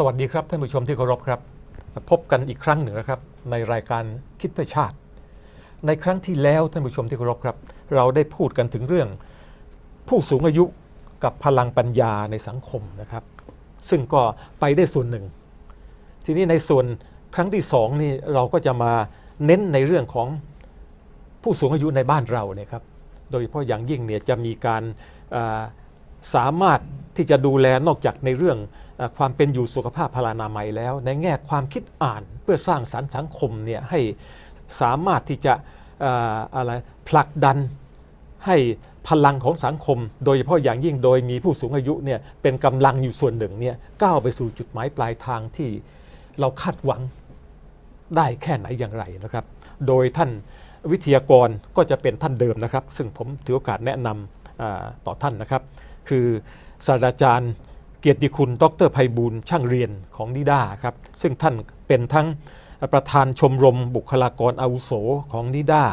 สวัสดีครับท่านผู้ชมที่เคารพครับ พบกันอีกครั้งหนึ่งนะครับ ในรายการคิดเพื่อชาติ ในครั้งที่แล้วท่านผู้ชมที่เคารพครับ เราได้พูดกันถึงเรื่อง ผู้สูงอายุกับพลังปัญญาในสังคมนะครับ ซึ่งก็ไปได้ส่วนหนึ่ง ทีนี้ในส่วนครั้งที่สองนี่เราก็จะมาเน้นในเรื่องของผู้สูงอายุในบ้านเราเนี่ยครับโดยเฉพาะอย่างยิ่งเนี่ยจะมีการา สามารถที่จะดูแลนอกจากในเรื่องอความเป็นอยู่สุขภาพพลานามัยแล้ว ในแง่ความคิดอ่านเพื่อสร้างสรรค์สังคมเนี่ยให้สามารถที่จะออะไรผลักดันให้พลังของสังคม โดยเฉพาะอย่างยิ่งโดยมีผู้สูงอายุเนี่ยเป็นกำลังอยู่ส่วนหนึ่งเนี่ยก้าวไปสู่จุดหมายปลายทางที่เราคาดหวังได้แค่ไหนอย่างไรนะครับ โดยท่านวิทยากรก็จะเป็นท่านเดิมนะครับ ซึ่งผมถือโอกาสแนะนำต่อท่านนะครับ คือศาสตราจารย์เกียรติคุณ ดรไพบูลย์ช่างเรียนของนิด้าครับ ซึ่งท่านเป็นทั้งประธานชมรมบุคลากรอาวุโสของนิด้า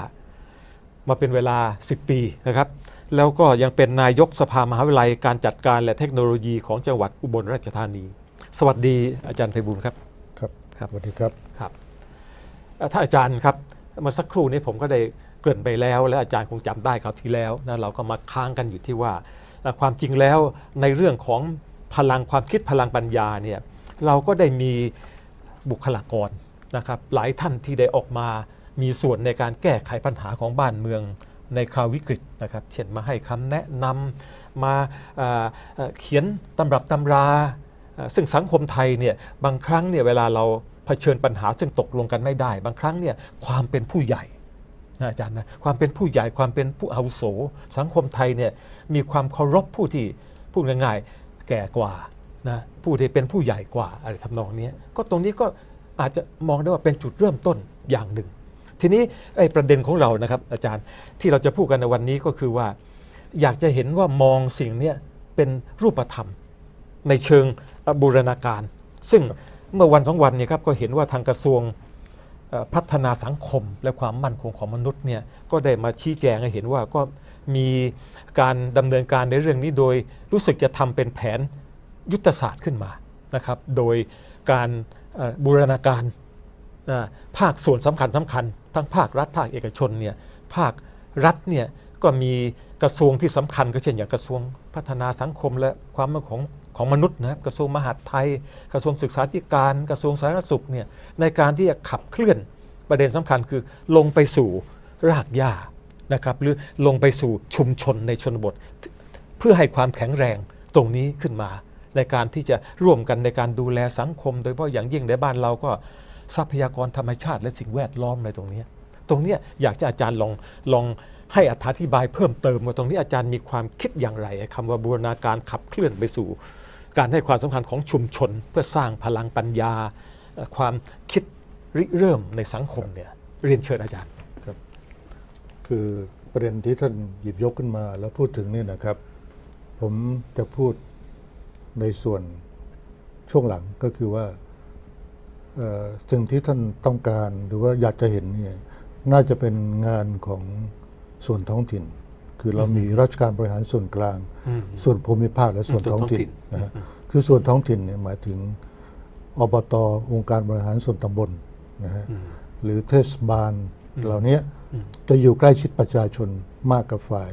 มาเป็นเวลา 10 ปีนะครับ แล้วก็ยังเป็นนายกสภามหาวิทยาลัยการจัดการและเทคโนโลยีของจังหวัดอุบลราชธานี สวัสดีอาจารย์ไพบูลย์ครับครับครับสวัสดีครับครับเอ่อท่านอาจารย์ครับเมื่อสักครู่นี้ผมก็ได้เกริ่นไปแล้ว และอาจารย์คงจำได้ครับที่แล้วนะเราก็มาค้างกันอยู่ที่ว่าเอ่อ ความจริงแล้วในเรื่องของพลังความคิดพลังปัญญาเนี่ยเราก็ได้มีบุคลากรนะครับหลายท่านที่ได้ออกมามีส่วนในการแก้ไขปัญหาของบ้านเมืองในคราววิกฤตนะครับ เช่นมาให้คำแนะนำมาเเขียนตำรับตำรา ซึ่งสังคมไทยเนี่ยบางครั้งเนี่ยเวลาเราเผชิญปัญหาซึ่งตกลงกันไม่ได้ บางครั้งเนี่ยความเป็นผู้ใหญ่นะอาจารย์นะความเป็นผู้ใหญ่ความเป็นผู้อาวุโส สังคมไทยเนี่ย มีความเคารพผู้ที่พูดง่ายๆแก่กว่านะผู้ที่เป็นผู้ใหญ่กว่าอะไรทำนองนี้ก็ตรงนี้ก็อาจจะมองได้ว่าเป็นจุดเริ่มต้นอย่างหนึ่ง ทีนี้ไอ้ประเด็นของเรานะครับ อาจารย์ที่เราจะพูดกันในวันนี้ก็คือว่า อยากจะเห็นว่ามองสิ่งนี้เป็นรูปธรรม ในเชิงบูรณาการ ซึ่งเมื่อวันสองวันนี่ยครับก็เห็นว่าทางกระทรวงพัฒนาสังคมและความมั่นคงของมนุษย์เนี่ยก็ได้มาชี้แจงให้เห็นว่าก็ มีการดำเนินการในเรื่องนี้โดยรู้สึกจะทำเป็นแผนยุทธศาสตร์ขึ้นมานะครับ โดยการบูรณาการภาคส่วนสำคัญสำคัญ ทั้งภาครัฐภาคเอกชนเนี่ยภาครัฐเนี่ยก็มีกระทรวงที่สำคัญก็เช่นอย่างกระทรวงพัฒนาสังคมและความมั่นคงของมนุษย์นะครับกระทรวงมหาดไทย กระทรวงศึกษาธิการ กระทรวงสาธารณสุขเนี่ยในการที่จะขับเคลื่อนประเด็นสำคัญคือลงไปสู่รากหญ้า นะครับหรือลงไปสู่ชุมชนในชนบท เพื่อให้ความแข็งแรงตรงนี้ขึ้นมา ในการที่จะร่วมกันในการดูแลสังคม โดยเฉพาะอย่างยิ่งในบ้านเราก็ทรัพยากรธรรมชาติและสิ่งแวดล้อมในตรงนี้ ตรงนี้อยากจะอาจารย์ลองลองให้อธิบายเพิ่มเติมว่าตรงนี้อาจารย์มีความคิดอย่างไรคำว่าบูรณาการขับเคลื่อนไปสู่ การให้ความสำคัญของชุมชน เพื่อสร้างพลังปัญญา ความคิดริเริ่มในสังคมเนี่ยเรียนเชิญอาจารย์ คือประเด็นที่ท่านหยิบยกขึ้นมาแล้วพูดถึงนี่นะครับ ผมจะพูดในส่วนช่วงหลังก็คือว่าเอ่อสิ่งที่ท่านต้องการหรือว่าอยากจะเห็นเนี่ยน่าจะเป็นงานของส่วนท้องถิ่น คือเรามีราชการบริหารส่วนกลางอืมส่วนภูมิภาคและส่วนส่วนท้องถิ่นท้องถิ่นนะฮะคือส่วนท้องถิ่นเนี่ยหมายถึงอบตองค์การบริหารส่วนตำบลนะฮะอืมหรือเทศบาลเหล่านี้ จะอยู่ใกล้ชิดประชาชนมากกับฝ่าย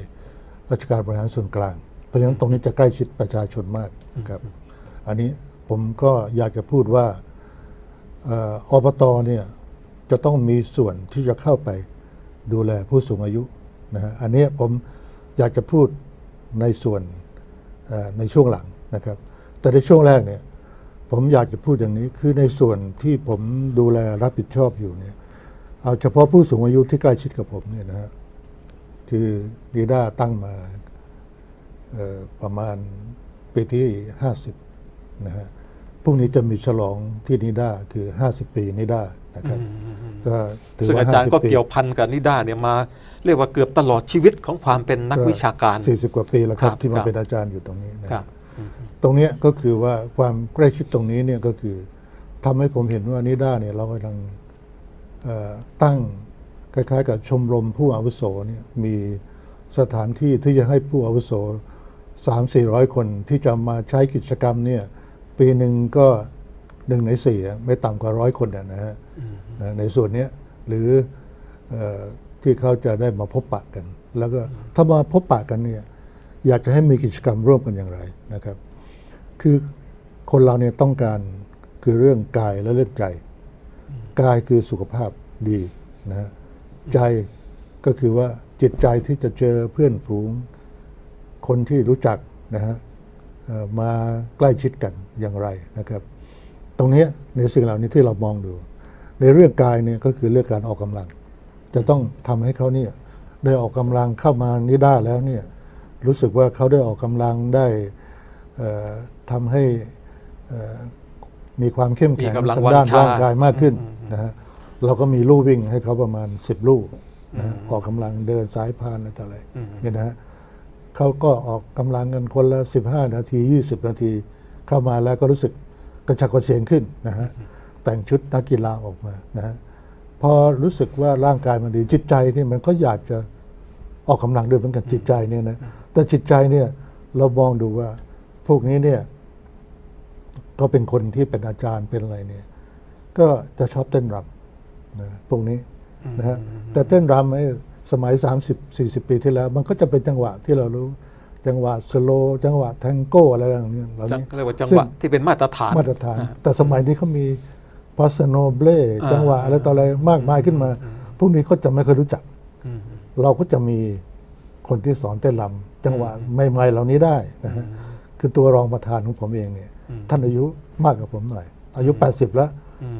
ราชการบริหารส่วนกลาง เพราะฉะนั้นตรงนี้จะใกล้ชิดประชาชนมากนะครับ อันนี้ผมก็อยากจะพูดว่าเอ่ออบตเนี่ยจะต้องมีส่วนที่จะเข้าไปดูแลผู้สูงอายุนะฮะอันนี้ผมอยากจะพูดในส่วนเอ่อในช่วงหลังนะครับ แต่ในช่วงแรกเนี่ยผมอยากจะพูดอย่างนี้คือในส่วนที่ผมดูแลรับผิดชอบอยู่เนี่ย เอาเฉพาะผู้สูงอายุที่ใกล้ชิดกับผมเนี่ยนะฮะคือดีด้าตั้งมาเอ่อประมาณปีที่ห้าสิบนะฮะพรุ่งนี้จะมีฉลองที่นิด้าคือห้าสิบปีนิด้านะครับก็ถือซึ่งว่าอาจารย์ก็50ปีเกี่ยวพันกับนิด้าเนี่ยมา เรียกว่าเกือบตลอดชีวิตของความเป็นนักวิชาการสี่สิบกว่าปีแล้วครับครับที่คมารับเป็นอาจารย์อยู่ตรงนี้นะครับ ตรงเนี้ยก็คือว่าความใกล้ชิดตรงนี้เนี่ยก็คือทำให้ผมเห็นว่านิด้าเนี่ยเรากำลังเอ่อ ตั้งคล้ายๆ กับชมรมผู้อาวุโสเนี่ยมีสถานที่ที่จะให้ผู้อาวุโสสามสี่ร้อยคนที่จะมาใช้กิจกรรมเนี่ยปีหนึ่งก็หนึ่งในสี่ไม่ต่ำกว่าร้อยคนนะฮะในส่วนนี้หรืออที่เขาจะได้มาพบปะกัน แล้วก็ถ้ามาพบปะกันเนี่ยอยากจะให้มีกิจกรรมร่วมกันอย่างไรนะครับ คือคนเราเนี่ยต้องการคือเรื่องกายและเรื่องใจ กายคือสุขภาพดีนะฮะใจก็คือว่าจิตใจที่จะเจอเพื่อนฝูง คนที่รู้จักนะฮะเอ่อมาใกล้ชิดกันอย่างไรนะครับ ตรงเนี้ยในสิ่งเหล่านี้ที่เรามองดู ในเรื่องกายเนี่ยก็คือเรื่องการออกกำลัง จะต้องทำให้เขาเนี่ยได้ออกกำลังเข้ามานิด้าแล้วเนี่ยรู้สึกว่าเขาได้ออกกำลังได้เอ่อทำให้เอ่อมีความเข้มแข็งมีกำลังทางด้านวังชาร่างกายมากขึ้น นะฮะเราก็มีลู่วิ่งให้เขาประมาณ 10 ลู่นะฮะออกกำลังเดินสายพานอะไรต่ออะไรเนี่ยนะฮะเขาก็ออกกำลังกันคนละ 15 นาที 20 นาที เข้ามาแล้วก็รู้สึกกระฉับกระเฉงขึ้นนะฮะแต่งชุดนักกีฬาออกมานะฮะพอรู้สึกว่าร่างกายมันดีจิตใจนี่มันก็อยากจะออกกำลังด้วยเหมือนกันจิตใจเนี่ยนะแต่จิตใจเนี่ยเรามองดูว่าพวกนี้เนี่ย ก็เป็นคนที่เป็นอาจารย์เป็นอะไรเนี่ย ก็จะชอบเต้นรำนะพวกนี้นะฮะแต่เต้นรำไอ้สมัย 30 40 ปีที่แล้ว มันก็จะเป็นจังหวะที่เรารู้จังหวะสโลว์จังหวะแทงโก้อะไรอย่างเงี้ยเหล่าจังนี้เรียกว่าจังหวะที่เป็นมาตรฐานมาตรฐาน แต่สมัยนี้เขามีพาสโนเบลจังหวะอะไรต่ออะไรมากมายขึ้นมา พวกนี้เขาจะไม่เคอยรู้จักอืมเราก็จะมีคนที่สอนเต้นรำจังหวะใหม่ๆเหล่านี้ได้นะฮะคือตัวรองประธานของผมเองเนี่ย ท่านอายุมากกว่าผมหน่อย อายุ 80 แล้ว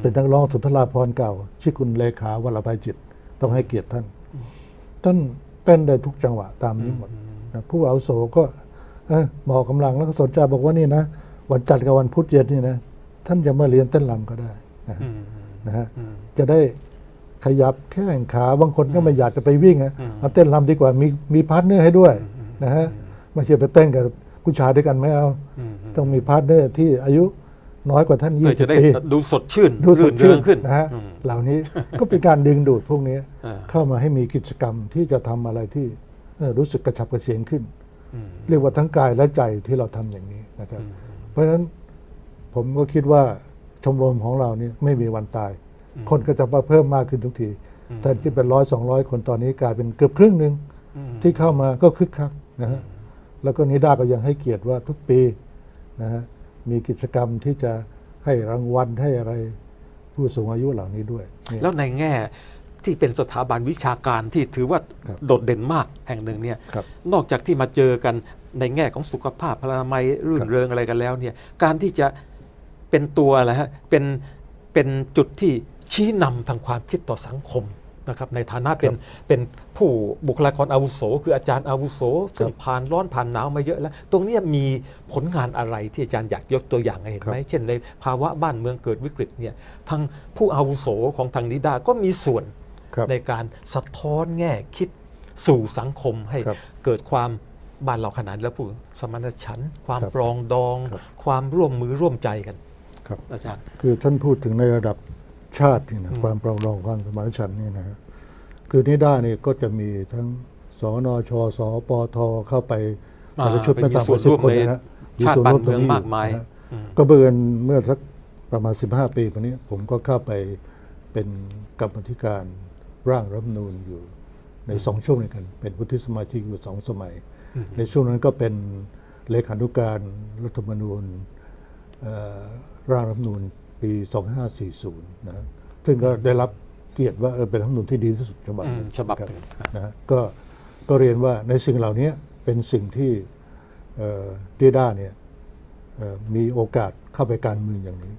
เป็นนักร้องสุนทราพรณ์เก่าชื่อคุณเลขาวรภัยจิต ต้องให้เกียรติท่าน ท่านเต้นได้ทุกจังหวะตามนี้หมดนะผู้อาวุโสก็เออบอกกำลังแล้วก็สนใจบอกว่านี่นะวันจันทร์กับวันพุธเย็นนี่นะท่านจะมาเรียนเต้นรำก็ได้นะฮะอืมนะฮะจะได้ขยับแข้งขาบางคนก็ไม่อยากจะไปวิ่งอะมาเต้นรำดีกว่ามีมีพาร์ทเนอร์ให้ด้วยนะฮะไม่ใช่ไปเต้นกับผู้ชายด้วยกันไม่เอาอืมต้องมีพาร์ทเนอร์ที่อายุ น้อยกว่าท่านเพื่อจะ20ได้ปีดูสดชื่นดูสรื่ดนชื่เรินงขึ้นนะฮะอืม เหล่านี้ ก็เป็นการดึงดูดพวกนี้อ่า เข้ามาให้มีกิจกรรมที่จะทำอะไรที่เอ่อรู้สึกกระฉับกระเฉงขึ้น อืม เรียกว่าทั้งกายและใจที่เราทำอย่างนี้นะครับเพราะฉะนั้นผมก็คิดว่าชมรมของเราเนี่ยไม่มีวันตาย คนก็จะมาเพิ่มมากขึ้นทุกทีแทนที่เป็นร้อยสองร้อยคนตอนนี้กลายเป็นเกือบครึ่งหนึ่งที่เข้ามาก็คึกคักนะฮะแล้วก็นิด้าก็ยังให้เกียรติว่าทุกปีนะฮะ มีกิจกรรมที่จะให้รางวัลให้อะไรผู้สูงอายุเหล่านี้ด้วยเนี่ยแล้วในแง่ที่เป็นสถาบันวิชาการที่ถือว่าครับโดดเด่นมากแห่งหนึ่งเนี่ยครับนอกจากที่มาเจอกันในแง่ของสุขภาพพลานามัยรื่คนรับเริงอะไรกันแล้วเนี่ยการที่จะเป็นตัวอะไรฮะเป็นเป็นจุดที่ชี้นำทางความคิดต่อสังคม นะครับในฐานะเป็นเป็นผู้บุคลากรอาวุโส คืออาจารย์อาวุโสซึ่งผ่านร้อนผ่านหนาวมาเยอะแล้ว ตรงเนี้ยมีผลงานอะไรที่อาจารย์อยากยกตัวอย่างให้เห็นไหมเช่นในภาวะบ้านเมืองเกิดวิกฤตเนี่ยทางผู้อาวุโสของทางนิดาก็มีส่วนครับในการสะท้อนแง่คิดสู่สังคมให้ครับเกิดความบ้านเราขนาดนี้แล้วพูดสมานฉันท์ความครับปรองดองครับความร่วมมือร่วมใจกันครับอาจารย์คือท่านพูดถึงในระดับ ชาตินี่นะความปรองดองความสมานฉันท์นี่นะฮะคือนิด้าเนี่ยก็จะมีทั้งสนชสปทเข้าไปอ่าแต่ละชุดเป็นไม่มีต่ำกส่วนว่าสิร่บวมคนในนะฮะชาติส่วนบ้านร่วเมืองตรมากมายนะฮะอืมก็เบื่อนเมื่อสักประมาณ 15 ปีมานี้ ผมก็เข้าไปเป็นกรรมธิการร่างรัฐธรรมนูญอยู่ในสองช่วงด้วยกัน เป็นวุฒิสมาชิกอยู่สองสมัย ในช่วงนั้นก็เป็นเลขานุการรัฐธรรมนูญเอ่อร่างรัฐธรรมนูญ ปี 2540นะฮะซึ่งก็ได้รับเกียรติว่าเออเป็นรัฐธรรมนูญที่ดีที่สุดฉบับหนึ่งอืมฉบับครับหนึ่งนะฮะก็ก็เรียนว่าในสิ่งเหล่านี้เป็นสิ่งที่เอ่อดีด้าเนี่ยเอ่อมีโอกาสเข้าไปการเมืองอย่างนี้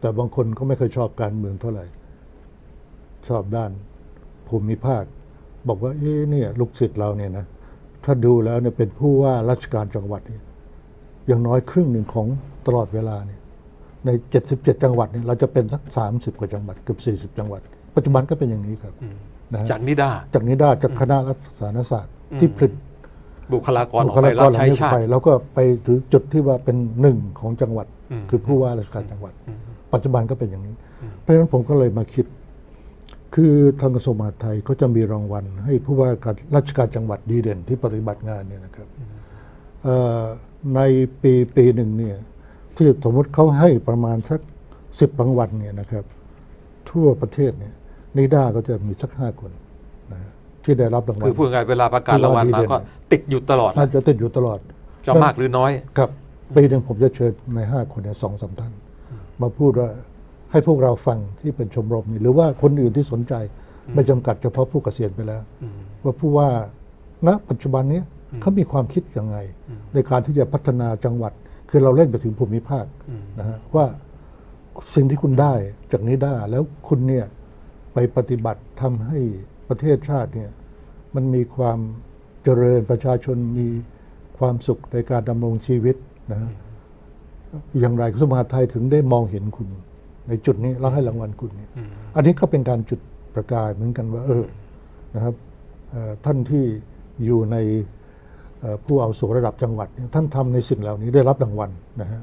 แต่บางคนก็ไม่เคยชอบการเมืองเท่าไหร่ ชอบด้านภูมิภาค บอกว่าเอ๊ะเนี่ยลูกศิษย์เราเนี่ยนะถ้าดูแล้วเนี่ยเป็นผู้ว่าราชการจังหวัดเนี่ยอย่างน้อยครึ่งหนึ่งของตลอดเวลาเนี่ย ใน 77 จังหวัดเนี่ยเราจะเป็นสัก 30 กว่าจังหวัดเกือบ40 จังหวัด ปัจจุบันก็เป็นอย่างนี้ครับนะฮะจากนิดาจากนิด้าจากคณะรัฐศาสนศาสตร์ที่ผลิตบุคลากรอบุอกคไปลากรัรบเหล่าใช้นี้ชาไปติแล้วก็ไปถึงจุดที่ว่าเป็นหนึ่งของจังหวัด อืม คือผู้ว่าราชการจังหวัด ปัจจุบันก็เป็นอย่างนี้ เพราะฉะนั้นผมก็เลยมาคิด คือทางกระทรวงมหาดไทยก็จะมีรางวัล ให้ผู้ว่าการราชการจังหวัดดีเด่นที่ปฏิบัติงานเนี่ยนะครับเอ่อในปีปีหนึ่งเนี่ย ที่สมมติเขาให้ประมาณสักสิบรางวัลเนี่ยนะครับ ทั่วประเทศเนี่ยนิด้าก็จะมีสักห้าคนนะฮะที่ได้รับรางวัลคือพูดง่ายๆเวลาประกาศรางวัลมาก็ติดอยู่ตลอดท่านจะติดอยู่ตลอด จะมากหรือน้อยครับปีหนึ่งผมจะเชิญในห้าคนเนี่ยสองสามท่านมาพูดว่าให้พวกเราฟังที่เป็นชมรมนี่หรือว่าคนอื่นที่สนใจไม่จำกัดเฉพาะผู้เกษียณไปแล้วอืมว่าผู้ว่าณปัจจุบันเนี้ยเขามีความคิดยังไง ในการที่จะพัฒนาจังหวัด คือเราเล่นไปถึงภูมิภาคอืมนะฮะว่าสิ่งที่คุณได้จากนี้ได้แล้วคุณเนี่ยไปปฏิบัติทำให้ประเทศชาติเนี่ยมันมีความเจริญประชาชนมีความสุขในการดำรงชีวิตนะฮะอย่างไรกระทรวงมหาดไทยถึงได้มองเห็นคุณ ในจุดนี้แล้วให้รางวัลคุณเนี่ยอืมอันนี้ก็เป็นการจุดประกายเหมือนกันว่า เออนะครับเอ่อท่านที่อยู่ในเอ่อ ผู้เอาวุโสระดับจังหวัดเนี่ยท่านทำในสิ่งเหล่านี้ได้รับรางวัลนะฮะ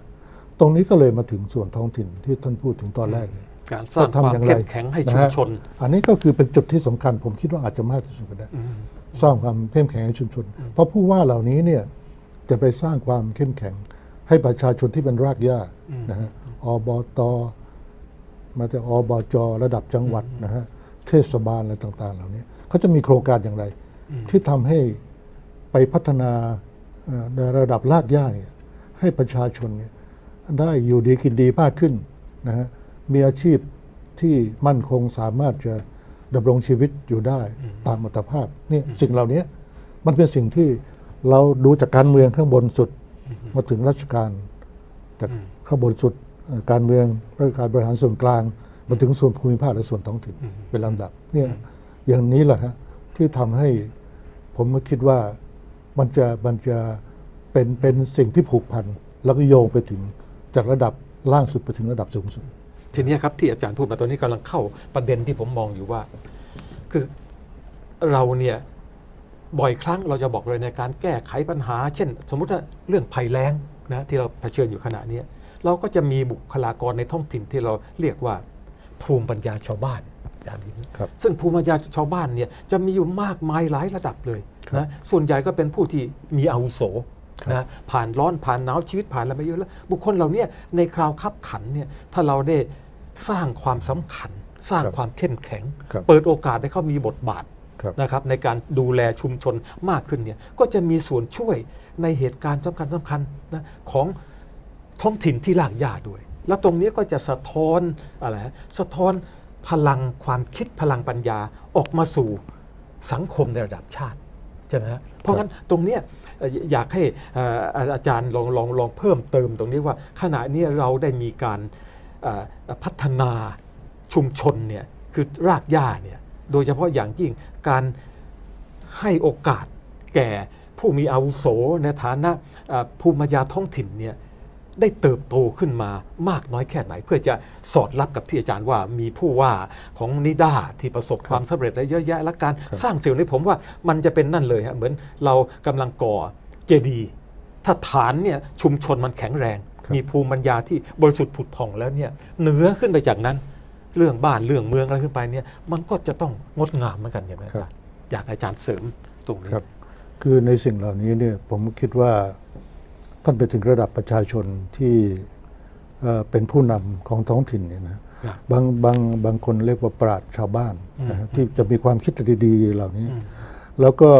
ตรงนี้ก็เลยมาถึงส่วนท้องถิ่นที่ท่านพูดถึงตอนแรกเนี่ยการสร้างความเข้มแข็งให้ชุมชนะฮะอันนี้ก็คือเป็นจุดที่สำคัญ ผมคิดว่าอาจจะมากที่สุดก็ได้อืมสร้างความเข้มแข็งให้ชุมชน เพราะผู้ว่าเหล่านี้เนี่ยจะไปสร้างความเข้มแข็ง ให้ประชาชนที่เป็นรากหญ้านะฮะอบตมาจากอบจระดับจังหวัดนะฮะเทศบาลอะไรต่าง ๆ เหล่านี้เขาจะมีโครงการอย่างไร ที่ทำให้ ไปพัฒนาเอ่อในระดับรากหญ้าเนี่ยให้ประชาชนเนี่ยได้อยู่ดีกินดีมากขึ้นนะฮะมีอาชีพที่มั่นคงสามารถจะดำรงชีวิตอยู่ได้ตามอัตภาพนี่สิ่งเหล่านี้มันเป็นสิ่งที่เราดูจากการเมืองข้างบนสุดมาถึงราชการจากข้างบนสุดเอ่อการเมืองราชการบริหารส่วนกลางมาถึงส่วนภูมิภาคและส่วนท้องถิ่นเป็นลำดับเนี่ยอย่างนี้แหละฮะที่ทำให้ผมก็คิดว่า มันจะมันจะเป็นเป็นสิ่งที่ผูกพันแล้วก็โยงไปถึงจากระดับล่างสุดไปถึงระดับสูงสุด ทีเนี้ยครับที่อาจารย์พูดมาตอนนี้กำลังเข้าประเด็นที่ผมมองอยู่ว่า คือเราเนี่ยบ่อยครั้งเราจะบอกเลยในการแก้ไขปัญหา เช่น สมมุติว่าเรื่องภัยแล้งนะที่เราเผชิญอยู่ขณะเนี้ยเราก็จะมีบุคลากรในท้องถิ่นที่เราเรียกว่าภูมิปัญญาชาวบ้านอาจารย์ดินครับซึ่งภูมิปัญญาชาวบ้านเนี่ยจะมีอยู่มากมายหลายระดับเลยครับ นะส่วนใหญ่ก็เป็นผู้ที่มีอาวุโสนะผ่านร้อนผ่านหนาวชีวิตผ่านอะไรมาเยอะแล้ว บุคคลเหล่าเนี้ยในคราวคับขันเนี่ยถ้าเราได้สร้างความสำคัญ สร้างครับความเข้มแข็งครับเปิดโอกาสให้เขามีบทบาทครับนะครับในการดูแลชุมชนมากขึ้นเนี่ยก็จะมีส่วนช่วยในเหตุการณ์สำคัญสำคัญนะของท้องถิ่นที่ลากย่าด้วย แล้วตรงนี้ก็จะสะท้อนอะไรฮะสะท้อนพลังความคิดพลังปัญญาออกมาสู่สังคมในระดับชาติ ใช่ไหมฮะเพราะงั้นตรงเนี้ยเอ่ออยากให้เอ่ออาจารย์ลองลองลองเพิ่มเติมตรงนี้ว่า ขณะนี้เราได้มีการเอ่อพัฒนาชุมชนเนี่ยคือรากหญ้าเนี่ยโดยเฉพาะอย่างยิ่งการให้โอกาสแก่ผู้มีอาวุโสในฐานะเอ่อภูมิปัญญาท้องถิ่นเนี่ย ได้เติบโตขึ้นมามากน้อยแค่ไหน เพื่อจะสอดรับกับที่อาจารย์ว่ามีผู้ว่าของนิด้าที่ประสบความสำเร็จได้เยอะแยะและการสร้างสิ่งนี้ผมว่ามันจะเป็นนั่นเลยฮะเหมือนเรากำลังก่อเจดีย์ถ้าฐานเนี่ยชุมชนมันแข็งแรงครับมีภูมิปัญญาที่บริสุทธิ์ผุดผ่องแล้วเนี่ยเหนือขึ้นไปจากนั้น เรื่องบ้านเรื่องเมืองอะไรขึ้นไปเนี่ยมันก็จะต้องงดงามเหมือนกันใช่ไหมอาจารย์อยากให้อาจารย์เสริมตรงนี้ครับคือในสิ่งเหล่านี้เนี่ยผมคิดว่า ท่านไปถึงระดับประชาชนที่เอ่อเป็นผู้นำของท้องถิ่นเนี่ยนะครับบางบางบางคนเรียกว่าปราชญ์ชาวบ้านนะฮะที่จะมีความคิดดีๆเหล่านี้ แล้วก็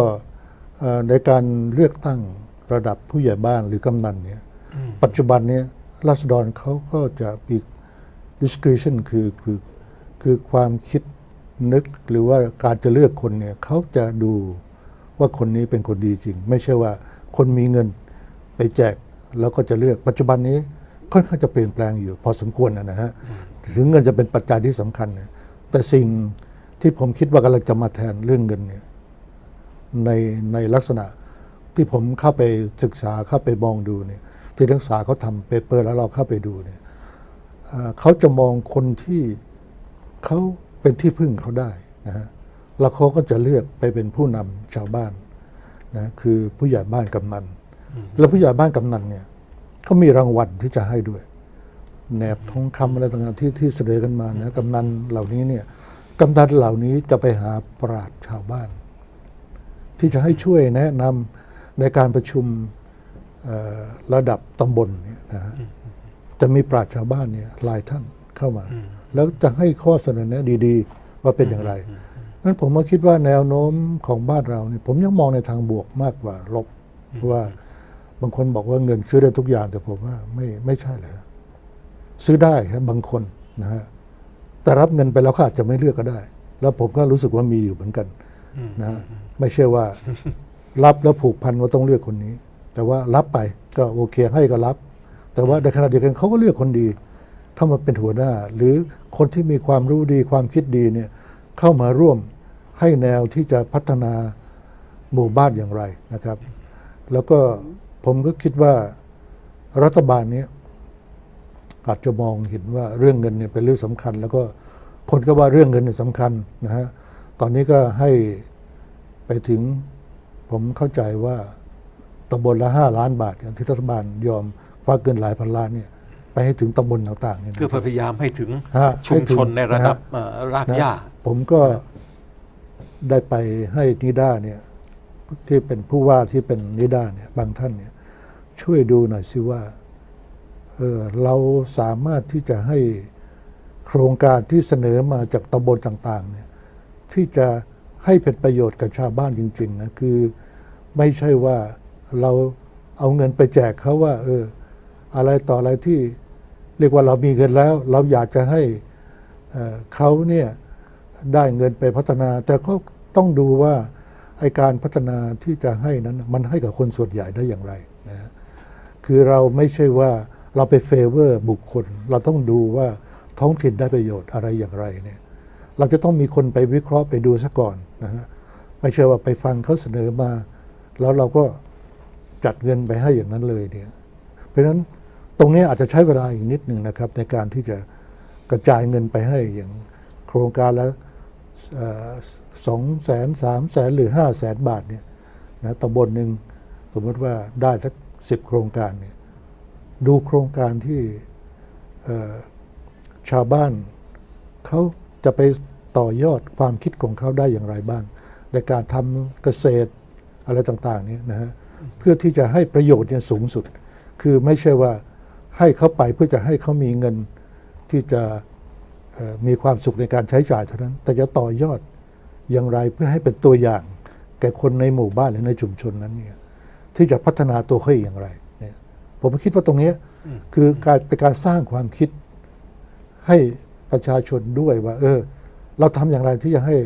เอ่อในการเลือกตั้งระดับผู้ใหญ่บ้านหรือกำนันเนี่ยอืมปัจจุบันเนี้ราษฎรเขาก็จะมี discretion คือคือคือความคิดนึกหรือว่าการจะเลือกคนเนี่ยเขาจะดูว่าคนนี้เป็นคนดีจริง ไม่ใช่ว่าคนมีเงิน ไปแจกแล้วก็จะเลือกปัจจุบันนี้ค่อนข้างจะเปลี่ยนแปลงอยู่ พอสมควรนะนะฮะถึงเงินจะเป็นปัจจัยที่สำคัญเนี่ยแต่สิ่งที่ผมคิดว่ากำลังจะมาแทนเรื่องเงินเนี่ยในในลักษณะที่ผมเข้าไปศึกษาเข้าไปมองดูเนี่ยที่นักศึกษาเขาทำเปเปอร์แล้วเราเข้าไปดูเนี่ยเอ่อเขาจะมองคนที่เขาเป็นที่พึ่งเขาได้นะฮะแล้วเขาก็จะเลือกไปเป็นผู้นำชาวบ้านนะคือผู้ใหญ่บ้านกำนัน แล้วผู้ใหญ่บ้านกำนันเนี่ยเขามีรางวัลที่จะให้ด้วย แหนบทองคำอะไรต่างๆที่ที่เสนอกันมานะกำนันเหล่านี้เนี่ยกำนันเหล่านี้จะไปหาปราชญ์ชาวบ้าน ที่จะให้ช่วยแนะนำในการประชุมเอ่อระดับตำบลเนี่ยนะฮะจะมีปราชญ์ชาวบ้านเนี่ยหลายท่านเข้ามา แล้วจะให้ข้อเสนอแนะดีๆ ว่าเป็นอย่างไรนั้นผมมาคิดว่าแนวโน้มของบ้านเราเนี่ยผมยังมองในทางบวกมากกว่าลบเพราะว่า บางคนบอกว่าเงินซื้อได้ทุกอย่างแต่ผมว่าไม่ไม่ใช่เลยซื้อได้ครับบางคนนะฮะแต่รับเงินไปแล้วเขาอาจจะไม่เลือกก็ได้ แล้วผมก็รู้สึกว่ามีอยู่เหมือนกันนะฮะไม่ใช่ว่า รับแล้วผูกพันว่าต้องเลือกคนนี้ แต่ว่ารับไปก็โอเคให้ก็รับ แต่ว่าในขณะเดียวกันเขาก็เลือกคนดีเข้ามาเป็นหัวหน้า หรือคนที่มีความรู้ดีความคิดดีเนี่ย เข้ามาร่วมให้แนวที่จะพัฒนาหมู่บ้านอย่างไรนะครับ แล้วก็ ผมก็คิดว่ารัฐบาลเนี้อาจจะมองเห็นว่าเรื่องเงินเนี่ยเป็นเรื่องสำคัญ แล้วก็คนก็ว่าเรื่องเงินเนี่ยสำคัญนะฮะตอนนี้ก็ให้ไปถึงผมเข้าใจว่าตำบลละห้าล้านบาทอย่างที่รัฐบาลยอมควักเงินหลายพันล้านเนี่ยไปให้ถึงตำบลต่างๆเนี่ยนะคือพยายามให้ถึงฮะชุมชนในระดับให้ถึงเอ่อรากนะหญ้าผมก็ได้ไปให้นิด้าเนี่ยที่เป็นผู้ว่าที่เป็นนิด้าเนี่ยบางท่านเนี่ย ช่วยดูหน่อยสิว่าเออเราสามารถที่จะให้โครงการที่เสนอมาจากตำบลต่างๆเนี่ยที่จะให้เป็นประโยชน์กับชาวบ้านจริงๆนะคือไม่ใช่ว่าเราเอาเงินไปแจกเขาว่า เออ อะไรต่ออะไรที่เรียกว่าเรามีเงินแล้ว เราอยากจะให้เออเขาเนี่ยได้เงินไปพัฒนา แต่ก็ต้องดูว่าไอการพัฒนาที่จะให้นั้น มันให้กับคนส่วนใหญ่ได้อย่างไร คือเราไม่ใช่ว่าเราไปเฟเวอร์บุคคล เราต้องดูว่าท้องถิ่นได้ประโยชน์อะไรอย่างไรเนี่ย เราจะต้องมีคนไปวิเคราะห์ไปดูซะก่อนนะฮะไม่ใช่ว่าไปฟังเขาเสนอมา แล้วเราก็จัดเงินไปให้อย่างนั้นเลยเนี่ย เพราะฉะนั้นตรงนี้อาจจะใช้เวลาอีกนิดหนึ่งนะครับ ในการที่จะกระจายเงินไปให้อย่างโครงการละสองแสนสามแสนหรือห้าแสนบาทเนี่ยนะตำบลหนึ่งสมมติว่าได้สัก สิบโครงการเนี่ยดูโครงการที่ชาวบ้านเขาจะไปต่อยอดความคิดของเขาได้อย่างไรบ้าง ในการทำเกษตรอะไรต่างๆเนี่ยนะฮะเพื่อที่จะให้ประโยชน์เนี่ยสูงสุด คือไม่ใช่ว่าให้เขาไปเพื่อจะให้เขามีเงินที่จะมีความสุขในการใช้จ่ายเท่านั้น แต่จะต่อยอดอย่างไรเพื่อให้เป็นตัวอย่าง แก่คนในหมู่บ้านหรือในชุมชนนั้นเนี่ย ที่จะพัฒนาตัวเขาเองอย่างไรเนี่ยผมคิดว่าตรงเนี้ยคือการเป็นการสร้างความคิดให้ประชาชนด้วยว่า เออ เราทำอย่างไรที่จะให้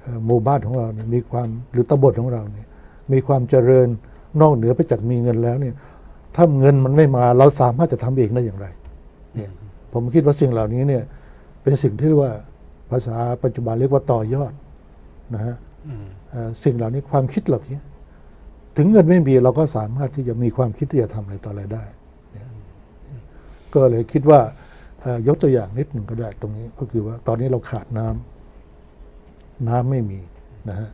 เอ่อหมู่บ้านของเราเนี่ยมีความหรือตำบลของเราเนี่ย มีความเจริญนอกเหนือไปจากมีเงินแล้วเนี่ยถ้าเงินมันไม่มาเราสามารถจะทำเองได้อย่างไรเนี่ยผมคิดว่าสิ่งเหล่านี้เนี่ย เป็นสิ่งที่เรียกว่าภาษาปัจจุบันเรียกว่าต่อยอดนะฮะเอ่อสิ่งเหล่านี้ความคิดเหล่านี้ ถึงเงินไม่มีเราก็สามารถที่จะมีความคิดที่จะทำอะไรต่ออะไรได้เนี่ยก็เลยคิดว่าเอ่อยกตัวอย่างนิดหนึ่งก็ได้ตรงนี้ก็คือว่าตอนนี้เราขาดน้ำน้ำไม่มีนะฮะ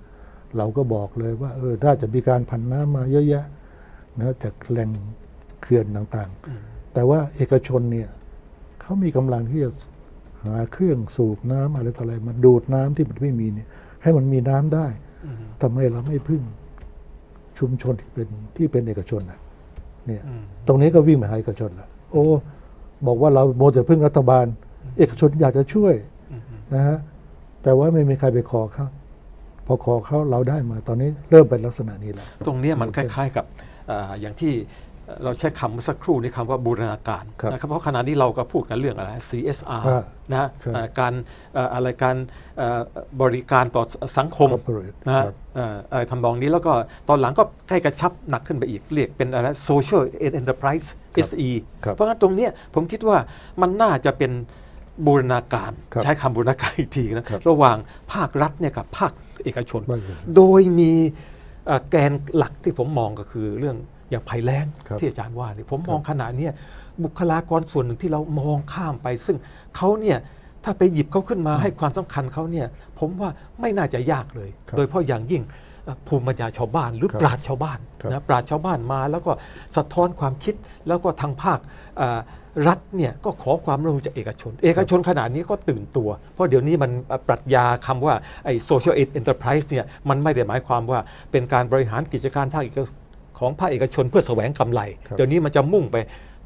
เราก็บอกเลยว่าเออถ้าจะมีการผันน้ำมาเยอะแยะนะจากแหล่งเขื่อนต่างๆ แต่ว่าเอกชนเนี่ยเขามีกำลังที่จะหาเครื่องสูบน้ำอะไรต่ออะไรมาดูดน้ำที่มันไม่มีเนี่ยให้มันมีน้ำได้ทำไมเราไม่พึ่ง ชุมชนที่เป็นที่เป็นเอกชนนะเนี่ยตรงนี้ก็วิ่งมาหาเอกชนละโอ้บอกว่าเราโมจะพึ่งรัฐบาล เอกชนอยากจะช่วยนะฮะแต่ว่าไม่มีใครไปขอเขาพอขอเขาเราได้มาตอนนี้เริ่มเป็นลักษณะนี้แล้ว ตรงเนี้ยมันคล้าย ๆ กับเอ่ออย่างที่ เราใช้คำเมื่อสักครู่นี้คำว่าบูรณาการครับนะครับเพราะขณะนี้เราก็พูดกันเรื่องอะไร CSR อ่านะฮะใช่เอ่อการเอ่ออะไรการเอ่อบริการต่อสังคม Corporate นะฮะครับเอ่ออะไรทำนองนี้แล้วก็ตอนหลังก็ใกล้กระชับหนักขึ้นไปอีก เรียกเป็นอะไร social enterprise SE ครับเพราะงั้นตรงเนี้ยผมคิดว่ามันน่าจะเป็นบูรณาการครับใช้คำบูรณาการอีกทีนะครับระหว่างภาครัฐเนี่ยกับภาคเอกชน ภาคเอกชน โดยมีเอ่อแกนหลักที่ผมมองก็คือเรื่อง อย่างภัยแล้งครับที่อาจารย์ว่าเนี่ยผมมองขนาดนี้ยบุคลากรส่วนหนึ่งที่เรามองข้ามไป ซึ่งเขาเนี่ยถ้าไปหยิบเขาขึ้นมาให้ความสำคัญเขาเนี่ยผมว่าไม่น่าจะยากเลยครับโดยเฉพาะอย่างยิ่งเอ่อภูมิปัญญาชาวบ้าน หรือครับปราชญ์ชาวบ้านครับนะปราชญ์ชาวบ้านมา แล้วก็สะท้อนความคิดแล้วก็ทางภาคเอ่อรัฐเนี่ยก็ขอความร่วมมือจากเอกชน เอกชนขนาดนี้ก็ตื่นตัว เพราะเดี๋ยวนี้มันเอ่อปรัชญาคำว่าไอ้ social enterprise เนี่ยมันไม่ได้หมายความว่าเป็นการบริหารกิจการภาคเอก ของภาคเอกชนเพื่อแสวงกำไรครับเดี๋ยวนี้มันจะมุ่งไป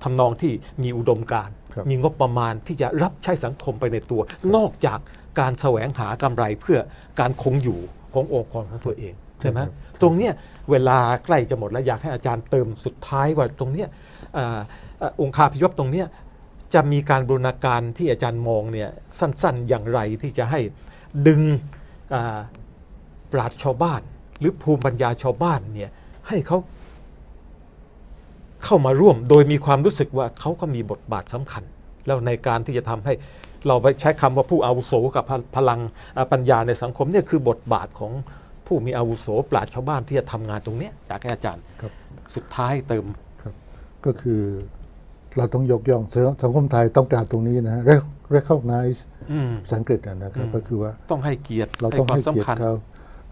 ทำนองที่มีอุดมการณ์ครับมีงบประมาณที่จะรับใช้สังคมไปในตัว นอกจากการแสวงหากำไรเพื่อการคงอยู่ขององค์กรของตัวเองใช่ไหมครับตรงเนี้ยเวลาใกล้จะหมดแล้วอยากให้อาจารย์เติมสุดท้ายว่าตรงเนี้ยอ่าอ่าองค์คาพยพตรงเนี้ยจะมีการบูรณาการที่อาจารย์มองเนี่ยสั้นๆ อย่างไรที่จะให้ดึงอ่าปราชญ์ชาวบ้าน หรือภูมิปัญญาชาวบ้านเนี่ยให้เขา เข้ามาร่วม โดยมีความรู้สึกว่าเขาก็มีบทบาทสำคัญ แล้วในการที่จะทำให้เราไปใช้คำว่าผู้อาวุโสกับพพลังอ่าปัญญาในสังคมเนี่ยคือบทบาทของผู้มีอาวุโสปราชญ์ชาวบ้านที่จะทำงานตรงเนี้ยอยากให้อาจารย์ครับสุดท้ายเติมครับก็คือเราต้องยกย่องสังคมไทยต้องการตรงนี้นะฮะ recognize อืมภาษาอังกฤษนะนะครับอืมก็คือว่าต้องให้เกียรติเราต้องความให้เกียรสำคัญติเขา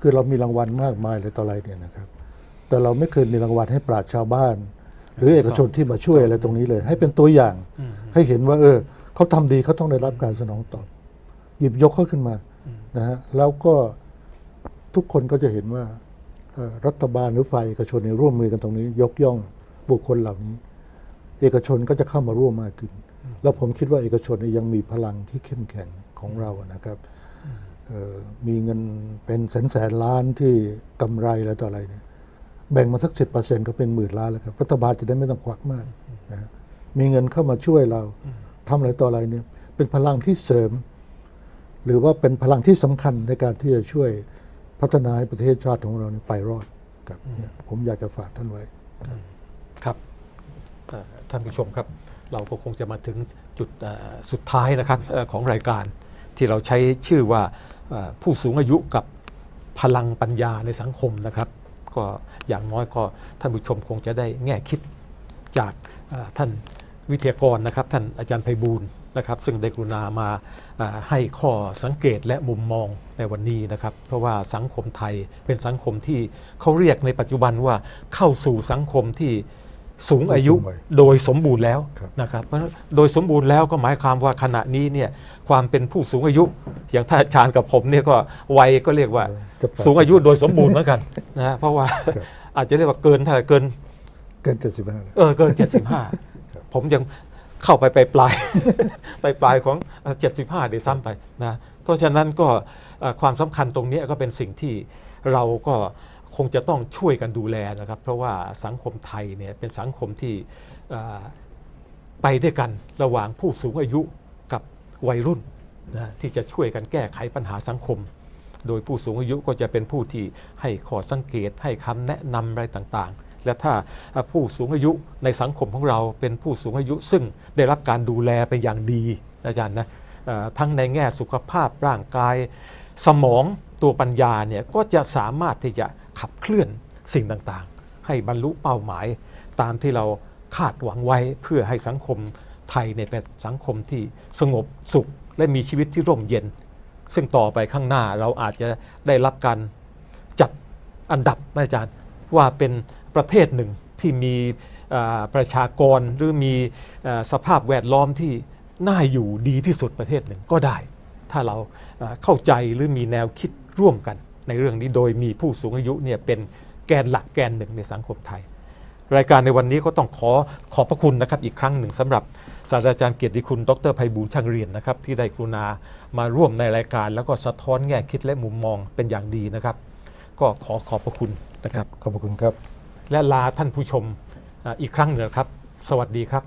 คือเรามีรางวัลมากมายเลยต่ออะไรเนี่ยนะครับ แต่เราไม่เคยมีรางวัลให้ปราชญ์ชาวบ้าน หรือเอกชนที่มาช่วยอะไรตรงนี้เลย ให้เป็นตัวอย่างอืมให้เห็นว่า เออเขาทำดีเขาต้องได้รับการสนองตอบ หยิบยกเขาขึ้นมานะฮะแล้วก็ทุกคนก็จะเห็นว่าเอ่อรัฐบาลหรือฝ่ายเอกชนเนี่ยร่วมมือกันตรงนี้ ยกย่องบุคคลเหล่านี้ เอกชนก็จะเข้ามาร่วมมากขึ้น แล้วผมคิดว่าเอกชนเนี่ยยังมีพลังที่เข้มแข็งของเราอะนะครับเอ่อมีเงินเป็นแสนแสนล้านที่กำไรอะไรต่ออะไรเนี่ย แบ่งมาสักสิบเปอร์เซ็นต์ก็เป็นหมื่นล้านแล้วครับรัฐบาลจะได้ไม่ต้องควักมากนะมีเงินเข้ามาช่วยเราทำอะไรต่ออะไรเนี่ย เป็นพลังที่เสริม หรือว่าเป็นพลังที่สำคัญในการที่จะช่วยพัฒนาให้ประเทศชาติของเราเนี่ยไปรอดครับเนี่ยผมอยากจะฝากท่านไว้ ครับเอ่อท่านผู้ชมครับ เราก็คงจะมาถึงจุดเอ่อสุดท้ายนะครับเอ่อของรายการที่เราใช้ชื่อว่าเอ่อผู้สูงอายุกับพลังปัญญาในสังคมนะครับ ก็อย่างน้อยก็ท่านผู้ชมคงจะได้แง่คิดจากท่านวิทยากรนะครับ ท่านอาจารย์ไพบูลนะครับ ซึ่งได้กรุณามาให้ข้อสังเกตและมุมมองในวันนี้นะครับ เพราะว่าสังคมไทยเป็นสังคมที่เขาเรียกในปัจจุบันว่าเข้าสู่สังคมที่ สูงอายุสูงวัยโดยสมบูรณ์แล้วครับนะครับเพราะฉะนั้นโดยสมบูรณ์แล้วก็หมายความว่าขณะนี้เนี่ยความเป็นผู้สูงอายุ อย่างท่านอาจารย์กับผมเนี่ยก็วัยก็เรียกว่าจะแปดสูงอายุโดยสมบูรณ์เหมือนกันนะฮะเพราะว่าครับอาจจะเรียกว่าเกินเท่าไหร่เกิน เกินเจ็ดสิบห้าเออเกิน75ผมยังเข้าไปไปปลายไปปลายของเอ่อ75เดี๋ยวซ้ำไปนะเพราะฉะนั้นก็เอ่อความสำคัญตรงเนี้ยก็เป็นสิ่งที่เราก็ คงจะต้องช่วยกันดูแลนะครับ เพราะว่าสังคมไทยเนี่ยเป็นสังคมที่ไปด้วยกันระหว่างผู้สูงอายุกับวัยรุ่นนะที่จะช่วยกันแก้ไขปัญหาสังคม โดยผู้สูงอายุก็จะเป็นผู้ที่ให้ข้อสังเกตให้คำแนะนำอะไรต่างๆ และถ้าผู้สูงอายุในสังคมของเราเป็นผู้สูงอายุ ซึ่งได้รับการดูแลเป็นอย่างดีอาจารย์นะทั้งในแง่สุขภาพร่างกายสมอง ตัวปัญญาเนี่ยก็จะสามารถที่จะขับเคลื่อนสิ่งต่างๆ ให้บรรลุเป้าหมายตามที่เราคาดหวังไว้เพื่อให้สังคมไทยเนี่ยเป็นสังคมที่สงบสุขและมีชีวิตที่ร่มเย็น ซึ่งต่อไปข้างหน้าเราอาจจะได้รับการจัดอันดับนะอาจารย์ว่าเป็นประเทศหนึ่งที่มีประชากรหรือมีอสภาพแวดล้อมที่น่าอยู่ดีที่สุดประเทศหนึ่งก็ได้ ถ้าเราเข้าใจหรือมีแนวคิด ร่วมกันในเรื่องนี้โดยมีผู้สูงอายุเนี่ยเป็นแกนหลักแกนหนึ่งในสังคมไทย รายการในวันนี้ก็ต้องขอขอบพระคุณนะครับอีกครั้งหนึ่งสำหรับศาสตราจารย์เกียรติคุณ ดรไพบูลย์ช่างเรียนนะครับที่ได้กรุณามาร่วมในรายการ แล้วก็สะท้อนแง่คิดและมุมมองเป็นอย่างดีนะครับ ก็ขอขอบพระคุณนะครับ ขอบพระคุณครับ และลาท่านผู้ชมอ่าอีกครั้งหนึ่งนะครับ สวัสดีครับ